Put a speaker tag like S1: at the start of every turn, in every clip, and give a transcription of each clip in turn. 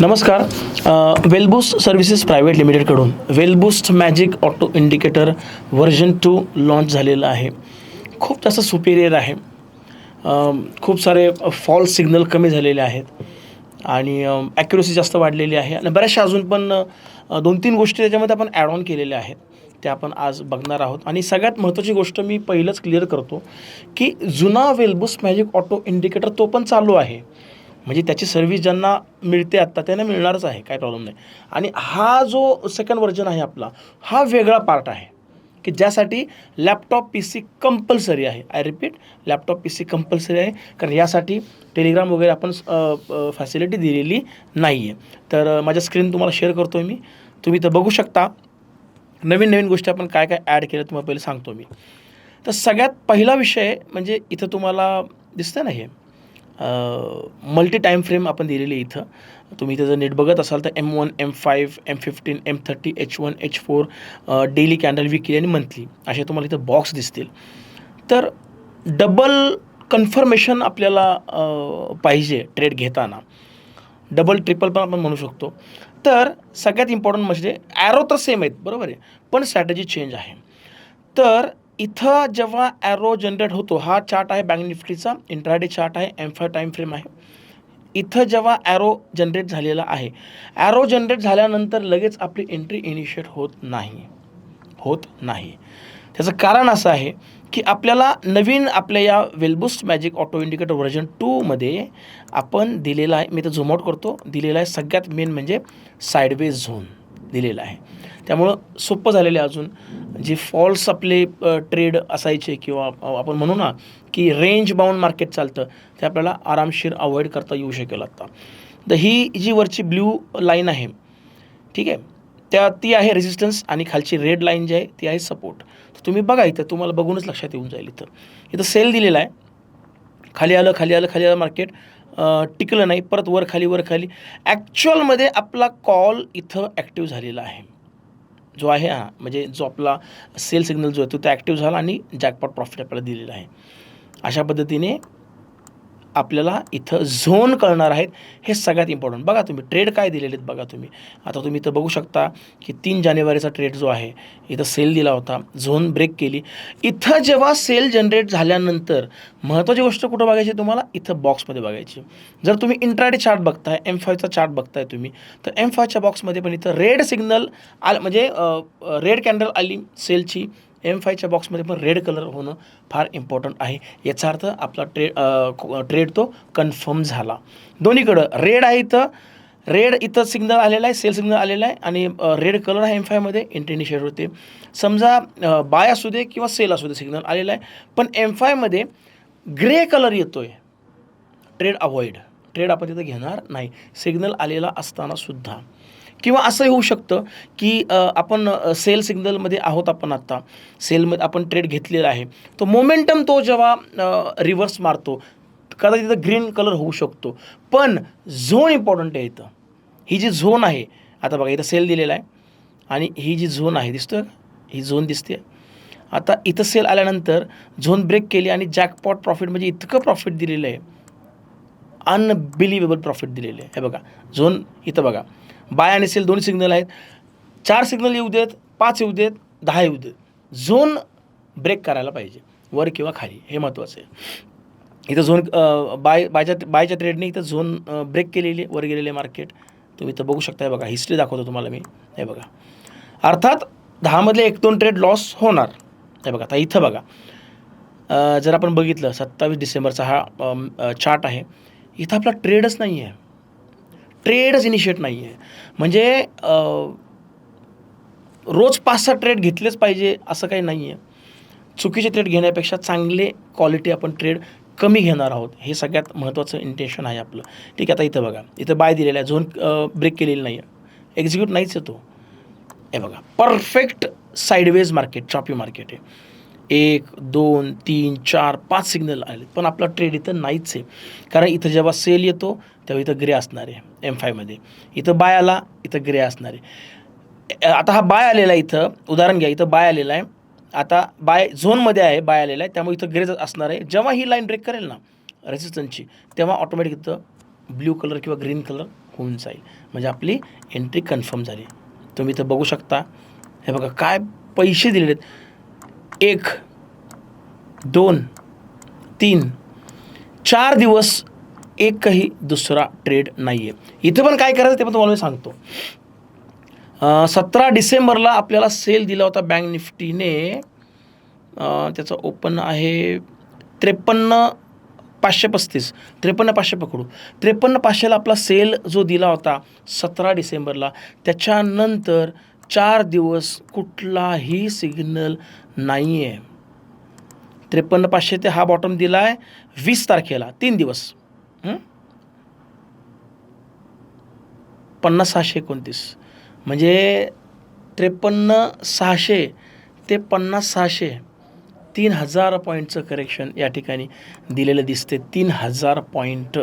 S1: नमस्कार. Wellboost services private लिमिटेडकडून Wellboost magic auto indicator version two launch झालेलं आहे. खूप जास्त सुपेरियर आहे. खूप सारे फॉल्स सिग्नल कमी झालेले आहेत. आणि ॲक्युरसी जास्त वाढलेली आहे. आणि बऱ्याचशा अजून पण दोन तीन गोष्टी त्याच्यामध्ये आपण ॲड ऑन केलेल्या आहेत. त्या आपण आज बघणार आहोत. आणि सगळ्यात महत्त्वाची गोष्ट मी पहिलंच क्लिअर करतो की जुना वेलबुस्ट मॅजिक ऑटो इंडिकेटर तो पण चालू आहे. म्हणजे त्याची सर्व्हिस ज्यांना मिळते आत्ता त्यांना मिळणारच आहे काय प्रॉब्लेम नाही. आणि हा जो सेकंड व्हर्जन आहे आपला हा वेगळा पार्ट आहे. की ज्यासाठी लॅपटॉप पी सी कंपल्सरी आहे. I repeat laptop P C compulsory आहे. कारण यासाठी टेलिग्राम वगैरे आपण फॅसिलिटी दिलेली नाही आहे तर माझ्या स्क्रीन तुम्हाला शेअर करतो मी. तुम्ही तर बघू शकता. नवीन नवीन गोष्टी आपण काय काय ॲड केलं तुम्हाला पहिले सांगतो मी. तर सगळ्यात पहिला विषय म्हणजे इथं तुम्हाला दिसतं ना हे? मल्टी टाईम फ्रेम आपण दिलेली आहे इथं. तुम्ही इथं जर नीट बघत असाल तर M one M five M fifteen M thirty H one H four daily candle weekly आणि मंथली असे तुम्हाला इथं बॉक्स दिसतील. तर डबल कन्फर्मेशन आपल्याला पाहिजे ट्रेड घेताना. डबल ट्रिपल पण आपण म्हणू शकतो. तर सगळ्यात इम्पॉर्टंट म्हणजे ॲरो तर सेम आहेत बरोबर आहे? पण स्ट्रॅटजी चेंज आहे. तर इथं जेव्हा ॲरो जनरेट होतो हा चार्ट आहे बँक निफ्टीचा इंट्राडे चार्ट आहे एम फाय टाईम फ्रेम आहे. इथं जेव्हा ॲरो जनरेट झालेला आहे ॲरो जनरेट झाल्यानंतर लगेच आपली एंट्री इनिशिएट होत नाही होत नाही. त्याचं कारण असं आहे की आपल्याला नवीन आपल्या या Wellboost magic auto indicator version टूमध्ये आपण दिलेला आहे मी तर झूम आउट करतो दिलेला आहे सगळ्यात मेन म्हणजे साईडवेज झोन दिलेला आहे. त्यामुळं सोपं झालेलं आहे अजून. जे फॉल्स आपले ट्रेड असायचे किंवा आपण म्हणू ना की रेंज बाउंड मार्केट चालतं ते आपल्याला आरामशीर अवॉइड करता येऊ शकेल आत्ता तर ही जी वरची ब्ल्यू लाईन आहे ठीक आहे त्या ती आहे रेजिस्टन्स आणि खालची रेड लाईन जी आहे ती आहे सपोर्ट तर तुम्ही बघा इथं तुम्हाला बघूनच लक्षात येऊन जाईल इथं. इथं सेल दिलेला आहे. खाली आलं खाली आलं खाली आलं मार्केट टिकलं नाही परत वर खाली वर खाली. ॲक्च्युअलमध्ये आपला कॉल इथं ॲक्टिव्ह झालेला आहे. जो आहे हा म्हणजे जो आपला सेल सिग्नल जो आहे तो ॲक्टिव्ह झाला आणि जॅकपॉट प्रॉफिट आपल्याला दिलेला आहे. अशा पद्धतीने आपल्याला इथं झोन कळणार आहेत हे सगळ्यात इम्पॉर्टंट बघा तुम्ही ट्रेड काय दिलेले आहेत बघा तुम्ही. आता तुम्ही इथं बघू शकता की तीन जानेवारीचा ट्रेड जो आहे इथं सेल दिला होता झोन ब्रेक केली. इथं जेव्हा सेल जनरेट झाल्यानंतर महत्त्वाची गोष्ट कुठं बघायची तुम्हाला? इथं बॉक्समध्ये बघायची. जर तुम्ही इंट्राडे चार्ट बघताय एम फायचा चार्ट बघताय तुम्ही तर एम फायच्या बॉक्समध्ये पण इथं रेड सिग्नल आल म्हणजे रेड कॅन्डल आली सेलची एम फायच्या बॉक्समध्ये पण रेड कलर होणं फार इम्पॉर्टंट आहे. याचा अर्थ आपला ट्रे ट्रेड तो कन्फर्म झाला. दोन्हीकडं रेड आहे इथं. रेड इथं सिग्नल आलेला आहे सेल सिग्नल आलेला आहे आणि रेड कलर आहे एम फायमध्ये इंटेनिशिएट होते. समजा बाय असू दे किंवा सेल असू दे सिग्नल आलेला आहे. पण एम फायमध्ये ग्रे कलर येतो आहे ट्रेड अवॉइड ट्रेड आपण तिथं घेणार नाही. सिग्नल आलेला असतानासुद्धा किंवा असंही होऊ शकतं की आपण सेल सिग्नलमध्ये आहोत आपण आत्ता सेलमध्ये आपण ट्रेड घेतलेला आहे. तो मोमेंटम तो जेव्हा रिव्हर्स मारतो कदाचित तिथं ग्रीन कलर होऊ शकतो. पण झोन इम्पॉर्टंट आहे इथं. ही जी झोन आहे आता बघा इथं सेल दिलेला आहे. आणि ही जी झोन आहे दिसतोय ही झोन दिसते आता इथं सेल आल्यानंतर झोन ब्रेक केली आणि जॅकपॉट प्रॉफिट म्हणजे इतकं प्रॉफिट दिलेलं आहे. अनबिलिव्हेबल प्रॉफिट दिलेलं आहे. हे बघा झोन इथं बघा. बाय आणि सेल दोन्ही सिग्नल आहेत. चार सिग्नल येऊ देत पाच येऊ देत दहा येऊ देत. झोन ब्रेक करायला पाहिजे वर किंवा खाली. हे महत्त्वाचं आहे. इथं झोन बाय बायच्या बायच्या ट्रेडने इथं झोन ब्रेक केलेली वर गेलेले मार्केट तुम्ही इथं बघू शकता हे बघा. हिस्ट्री दाखवतो तुम्हाला मी. हे बघा. अर्थात दहामधले एक दोन ट्रेड लॉस होणार. हे बघा आता इथं बघा. जर आपण बघितलं सत्तावीस डिसेंबरचा हा चार्ट आहे. इथं आपला ट्रेडच नाही आहे ट्रेडच इनिशिएट नाही आहे म्हणजे रोज पाच सहा ट्रेड घेतलेच पाहिजे असं काही नाही आहे चुकीचे ट्रेड घेण्यापेक्षा चांगले क्वालिटी आपण ट्रेड कमी घेणार आहोत. हे सगळ्यात महत्त्वाचं इंटेन्शन आहे आपलं. ठीक आहे आता इथं बघा. इथं बाय दिलेलं आहे. झोन ब्रेक केलेली नाही आहे एक्झिक्यूट नाहीच येतो. हे बघा. Perfect sideways market choppy market आहे. एक दोन तीन चार पाच सिग्नल आले पण आपला ट्रेड इथं नाहीच आहे. कारण इथं जेव्हा सेल येतो तेव्हा इथं ग्रे असणार आहे एम फायमध्ये इथं बाय आला इथं ग्रे असणार आहे. आता हा बाय आलेला आहे इथं. उदाहरण घ्या इथं बाय आलेला आहे. आता बाय झोनमध्ये आहे बाय आलेला आहे. त्यामुळे इथं ग्रेच असणार आहे. जेव्हा ही लाईन ब्रेक करेल ना रेसिस्टन्सची तेव्हा ऑटोमॅटिक इथं ब्ल्यू कलर किंवा ग्रीन कलर होऊन जाईल. म्हणजे आपली एंट्री कन्फर्म झाली. तुम्ही इथं बघू शकता. हे बघा काय पैसे दिलेले आहेत एक दोन तीन चार दिवस एकही दुसरा ट्रेड नाही आहे इथं पण काय करायचं ते पण तुम्हाला मी सांगतो. सतरा डिसेंबरला आपल्याला सेल दिला होता बँक निफ्टीने. त्याचं ओपन आहे त्रेपन्न पाचशे पस्तीस त्रेपन्न पाचशे पकडू. त्रेपन्न पाचशेला आपला सेल जो दिला होता सतरा डिसेंबरला त्याच्यानंतर चार दिवस कुठलाही सिग्नल नाही आहे त्रेपन्न पाचशे ते हा बॉटम दिला आहे वीस तारखेला तीन दिवस. पन्नास सहाशे एकोणतीस. म्हणजे त्रेपन्न सहाशे ते पन्नास सहाशे तीन हजार पॉईंटचं करेक्शन या ठिकाणी दिलेलं दिसते तीन हजार पॉईंट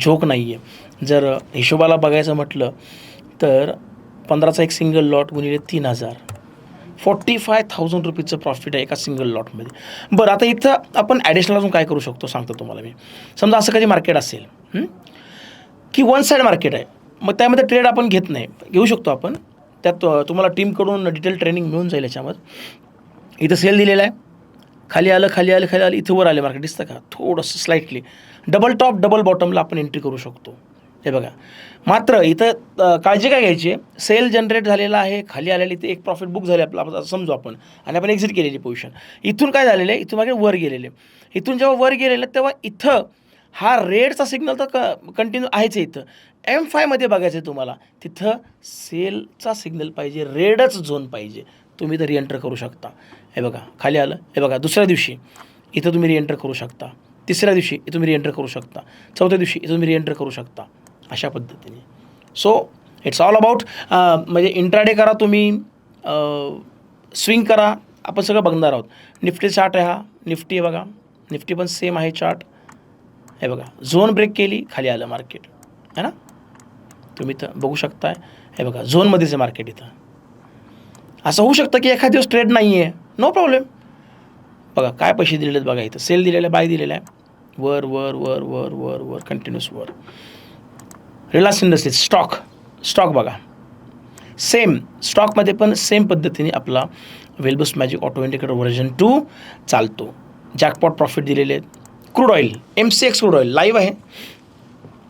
S1: जोक नाही आहे जर हिशोबाला बघायचं म्हटलं तर पंधराचा एक सिंगल लॉट गुणिले तीन हजार. फोर्टी फाय थाउजंड रुपीजचं प्रॉफिट आहे एका सिंगल लॉटमध्ये बरं आता इथं आपण ॲडिशनल अजून काय करू शकतो? सांगतो तुम्हाला मी. समजा असं कधी मार्केट असेल की वन साईड मार्केट आहे. मग त्यामध्ये ट्रेड आपण घेत नाही. घेऊ शकतो आपण. त्यात तुम्हाला टीमकडून डिटेल ट्रेनिंग मिळून जाईल याच्यामध्ये इथं सेल दिलेला आहे. खाली आलं खाली आलं खाली आलं इथं वर आले मार्केट दिसतं का? थोडंसं स्लाइटली डबल टॉप डबल बॉटमला आपण एंट्री करू शकतो. हे बघा. मात्र इथं काळजी काय घ्यायची? आहे सेल जनरेट झालेला आहे खाली आलेली ते एक प्रॉफिट बुक झाले आपलं आपण समजू आपण. आणि आपण एक्झिट केलेली पोझिशन इथून काय झालेलं आहे? इथून मागे वर गेलेले. इथून जेव्हा वर गेलेलं तेव्हा इथं हा रेडचा सिग्नल तर क कंटिन्यू आहेच आहे इथं. एम फायमध्ये बघायचं आहे तुम्हाला. तिथं सेलचा सिग्नल पाहिजे रेडच झोन पाहिजे. तुम्ही तर रिएंटर करू शकता. हे बघा खाली आलं. हे बघा दुसऱ्या दिवशी इथं तुम्ही रिएंटर करू शकता. तिसऱ्या दिवशी तुम्ही रिएंटर करू शकता. चौथ्या दिवशी तुम्ही रिएंटर करू शकता. अशा पद्धतीने. सो इट्स ऑल अबाउट म्हणजे इंट्राडे करा तुम्ही स्विंग करा आपण सगळं बघणार आहोत. निफ्टी चार्ट आहे हा निफ्टी आहे बघा. निफ्टी पण सेम आहे चार्ट हे बघा झोन ब्रेक केली खाली आलं मार्केट है ना? तुम्ही इथं बघू शकताय. हे बघा झोनमध्येच आहे मार्केट इथं. असं होऊ शकतं की एखाद दिवस ट्रेड नाही आहे नो प्रॉब्लेम बघा काय पैसे दिलेले आहेत बघा इथं. सेल दिलेलं आहे बाय दिलेलं आहे. वर वर वर वर वर वर कंटिन्युअस वर. रिलायन्स इंडस्ट्रीज स्टॉक स्टॉक बघा. सेम स्टॉकमध्ये पण सेम पद्धतीने आपला Wellboost magic auto indicator version two चालतो. जॅकपॉट प्रॉफिट दिलेले आहेत. Crude oil M C X crude oil live आहे.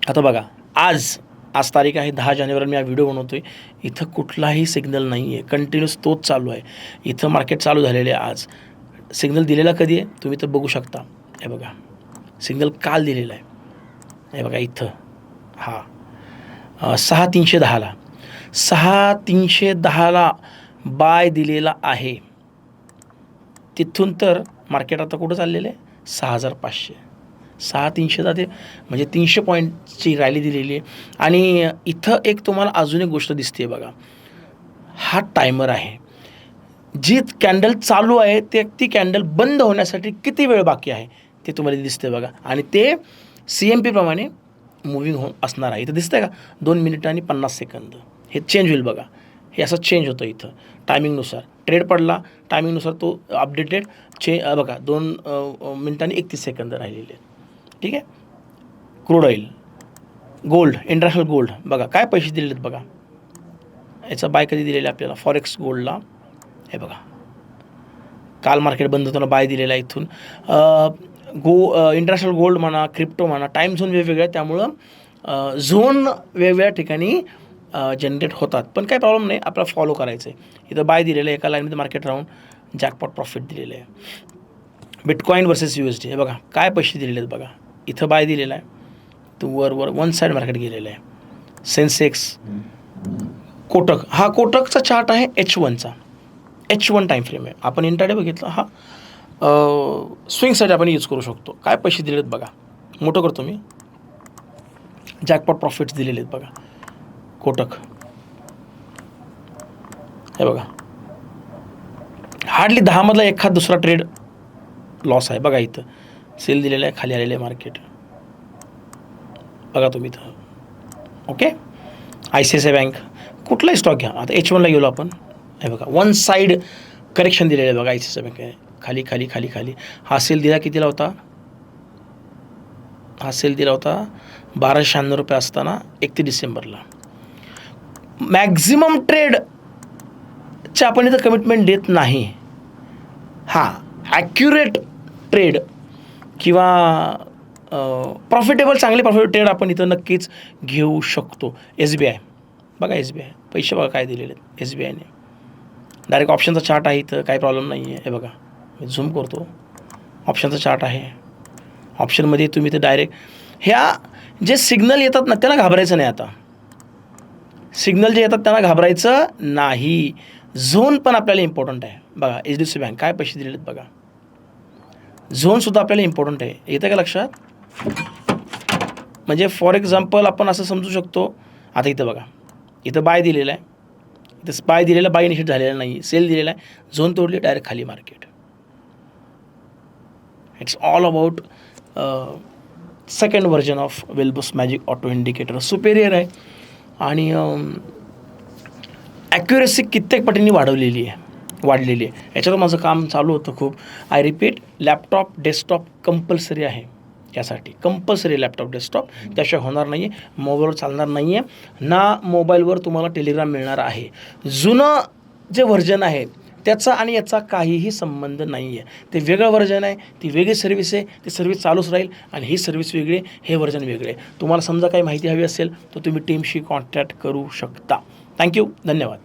S1: आता बघा आज आज तारीख आहे दहा जानेवारी मी हा व्हिडिओ बनवतो आहे इथं कुठलाही सिग्नल नाही आहे कंटिन्युअस तोच चालू आहे. इथं मार्केट चालू झालेले आहे आज. सिग्नल दिलेला कधी आहे? तुम्ही तर बघू शकता. हे बघा. सिग्नल काल दिलेला आहे. हे बघा इथं. हां. सहा तीनशे दहाला. सहा तीनशे दहाला बाय दिलेला आहे. तिथून तर मार्केट आता कुठं चाललेलं आहे? सहा हजार पाचशे. सहा तीनशे जाते म्हणजे तीनशे पॉईंटची रॅली दिलेली आहे. आणि इथं एक तुम्हाला अजून एक गोष्ट दिसते बघा. हा टायमर आहे. जी कॅन्डल चालू आहे ते ती कॅन्डल बंद होण्यासाठी किती वेळ बाकी आहे? ते तुम्हाला दिसते बघा. आणि ते सी एम पीप्रमाणे मुव्हिंग हो असणार आहे. इथं दिसतंय का? दोन मिनिटं आणि पन्नास सेकंद हे चेंज होईल बघा. हे असं चेंज होतं इथं. टायमिंगनुसार ट्रेड पडला. टायमिंगनुसार तो अपडेटेड चे बघा दोन अ, आणि मिनिटांनी एकतीस सेकंद राहिलेले आहेत. ठीक आहे? Crude oil gold international gold बघा काय पैसे दिलेले आहेत बघा? याचा बाय कधी दिलेला आहे आपल्याला? फॉरेक्स गोल्डला हे बघा. काल मार्केट बंद होताना बाय दिलेला आहे इथून. गो इंटरनॅशनल गोल्ड म्हणा क्रिप्टो म्हणा टाईम झोन वेगवेगळे आहे त्यामुळं झोन वेगवेगळ्या ठिकाणी जनरेट होतात. पण काही प्रॉब्लेम नाही आपल्याला फॉलो करायचं आहे इथं बाय दिलेलं आहे एका लाईनमध्ये मार्केट राहून जॅकपॉट प्रॉफिट दिलेलं आहे. Bitcoin versus U S D हे बघा काय पैसे दिलेले आहेत बघा. इथं बाय दिलेला आहे. तो वर वर वन साईड मार्केट गेलेलं आहे. Sensex Kotak. हा कोटकचा चार्ट आहे एच वनचा एच वन टाईम फ्रेम आहे. आपण इंटरडे बघितलं हा स्विंगसाठी आपण यूज करू शकतो. काय पैसे दिलेत बघा. मोठं करतो मी. जॅकपॉट प्रॉफिट्स दिलेले आहेत बघा. कोटक. हे बघा. हार्डली दहामधला एखाद दुसरा ट्रेड लॉस आहे. बघा इथं. सेल दिलेलं आहे खाली आलेलं आहे मार्केट बघा तुम्ही इथं. Okay I C I C I bank कुठलाही स्टॉक घ्या. आता एच वनला गेलो आपण. हे बघा. वन साईड करेक्शन दिलेलं आहे बघा I C C I bank आहे खाली खाली खाली खाली. हा सेल दिला कितीला होता? हा सेल दिला होता बाराशे शहाण्णव रुपये असताना एकतीस डिसेंबरला. मॅक्झिमम ट्रेडचे आपण इथं कमिटमेंट देत नाही. हां ॲक्युरेट ट्रेड किंवा प्रॉफिटेबल चांगले प्रॉफिट ट्रेड आपण इथं नक्कीच घेऊ शकतो. एस बी आय बघा एस बी आय पैसे बघा काय दिलेले आहेत एस बी आयने डायरेक्ट ऑप्शनचा चार्ट आहे इथं काही प्रॉब्लेम नाही आहे हे बघा. मी झूम करतो. ऑप्शनचा चार्ट आहे. ऑप्शनमध्ये तुम्ही ते डायरेक्ट ह्या जे सिग्नल येतात ना त्यांना घाबरायचं नाही आता. सिग्नल जे येतात त्यांना घाबरायचं नाही. झोन पण आपल्याला इम्पॉर्टंट आहे. बघा एच डी सी बँक काय पैसे दिलेत बघा. झोनसुद्धा आपल्याला इम्पॉर्टंट आहे. येतं का लक्षात? म्हणजे फॉर एक्झाम्पल आपण असं समजू शकतो. आता इथं बघा. इथं बाय दिलेलं आहे. इथं बाय दिलेला बाय इनिशिएट झालेला नाही. सेल दिलेला आहे. झोन तोडली डायरेक्ट खाली market it's all about second version of Wellboost magic auto indicator superior आहे. आणि um, ॲक्युरेसी कित्येक पटींनी वाढवलेली आहे. वाढलेली आहे. याच्यावर माझं काम चालू होतं खूप. I repeat laptop desktop compulsory आहे. यासाठी. कंपल्सरी लॅपटॉप डेस्कटॉप त्याशिवाय होणार नाही आहे मोबाईलवर चालणार नाही आहे ना मोबाईलवर तुम्हाला टेलिग्राम मिळणार आहे. जुनं जे व्हर्जन आहे त्याचा आणि याचा काहीही संबंध नाही आहे ते वेगळं व्हर्जन आहे ती वेगळी सर्व्हिस आहे ती सर्व्हिस चालूच राहील आणि ही सर्व्हिस वेगळी आहे, हे व्हर्जन वेगळे आहे. तुम्हाला समजा काही माहिती हवी असेल तर तुम्ही टीमशी कॉन्टॅक्ट करू शकता. थँक्यू धन्यवाद.